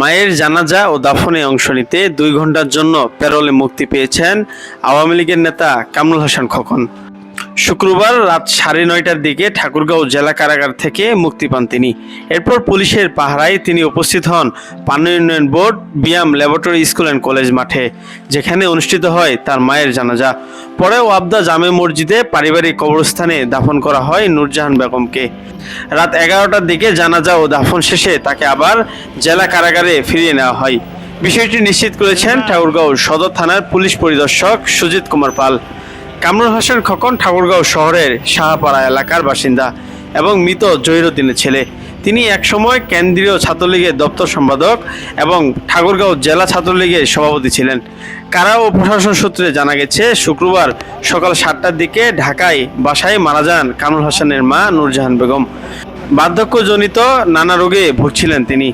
মায়ের জানাজা ও দাফনে অংশ নিতে দুই ঘণ্টার জন্য প্যারোলে মুক্তি পেয়েছেন আওয়ামী লীগের নেতা কামরুল হাসান খোকন। শুক্রবার রাত সাড়ে নয়টার দিকে ঠাকুরগাঁও জেলা কারাগার থেকে মুক্তি পান তিনি। এরপর পুলিশের পাহারায় তিনি উপস্থিত হন পানি উন্নয়ন board, BIAM laboratory school and college মাঠে, যেখানে অনুষ্ঠিত হয় তার মায়ের জানাজা। পরে ওয়াবদা জামে মসজিদে পারিবারিক কবরস্থানে দাফন করা হয় নূরজাহান বেগমকে। রাত এগারোটার দিকে জানাজা ও দাফন শেষে তাকে আবার জেলা কারাগারে ফিরিয়ে নেওয়া হয়। বিষয়টি নিশ্চিত করেছেন ঠাকুরগাঁও সদর থানার পুলিশ পরিদর্শক সুজিত কুমার পাল। কামরুল হাসান খোকন ঠাকুরগাঁও শহরের শাহপাড়া এলাকার বাসিন্দা এবং মৃত জহিরুদ্দিনের ছেলে। তিনি একসময় কেন্দ্রীয় ছাত্রলীগের দপ্তর সম্পাদক এবং ঠাকুরগাঁও জেলা ছাত্রলীগের সভাপতি ছিলেন। কারা ও প্রশাসন সূত্রে জানা গেছে, শুক্রবার সকাল সাতটার দিকে ঢাকায় বাসায় মারা যান কামরুল হাসানের মা নূরজাহান বেগম। বার্ধক্যজনিত নানা রোগে ভুগছিলেন তিনি।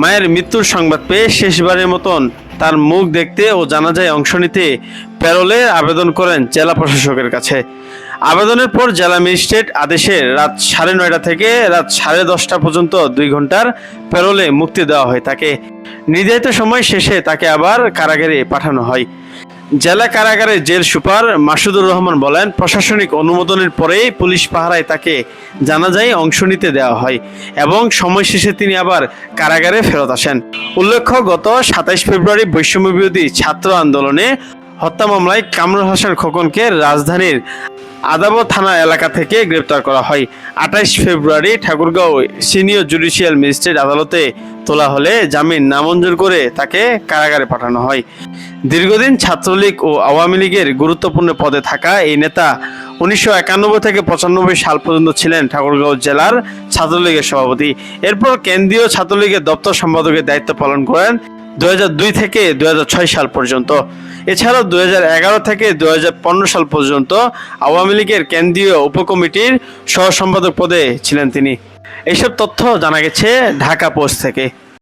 মায়ের মৃত্যুর সংবাদ পেয়ে শেষবারের মতন তার মুখ দেখতে ও জানাজায় অংশ নিতে প্যারোলে আবেদন করেন জেলা প্রশাসকের কাছে। আবেদনের পর জেলা ম্যাজিস্ট্রেট আদেশে রাত সাড়ে নয়টা থেকে রাত সাড়ে দশটা পর্যন্ত দুই ঘণ্টার প্যারোলে মুক্তি দেওয়া হয় তাকে। নির্ধারিত সময় শেষে তাকে আবার কারাগারে পাঠানো হয়। জেলা কারাগারের জেল সুপার মাসুদুর রহমান বলেন, প্রশাসনিক অনুমোদনের পরেই পুলিশ পাহারায় তাকে জানাজায় অংশ নিতে দেওয়া হয় এবং সময় শেষে তিনি আবার কারাগারে ফেরত আসেন। উল্লেখ্য, গত সাতাইশ ফেব্রুয়ারি বৈষম্য বিরোধী ছাত্র আন্দোলনে হত্যা মামলায় কামরুল হাসান খোকনকে রাজধানীর আদাবো থানা এলাকা থেকে গ্রেপ্তার করা হয়। আঠাইশ ফেব্রুয়ারি ঠাকুরগাঁও সিনিয়র জুডিশিয়াল ম্যাজিস্ট্রেট আদালতে তোলা হলে জামিন নামঞ্জুর করে তাকে কারাগারে পাঠানো হয়। দীর্ঘদিন ছাত্রলীগ ও আওয়ামী লীগের গুরুত্বপূর্ণ পদে থাকা এই নেতা উনিশশো একানব্বই থেকে পঁচানব্বই সাল পর্যন্ত ছিলেন ঠাকুরগাঁও জেলার ছাত্রলীগের সভাপতি। এরপর কেন্দ্রীয় ছাত্রলীগের দপ্তর সম্পাদকের দায়িত্ব পালন করেন দু হাজার দুই থেকে দু হাজার ছয় সাল পর্যন্ত। এছাড়াও দুই হাজার এগারো থেকে দু হাজার পনেরো সাল পর্যন্ত আওয়ামী লীগের কেন্দ্রীয় উপকমিটির সহ সম্পাদক পদে ছিলেন তিনি। এইসব তথ্য জানা গেছে ঢাকা পোস্ট থেকে।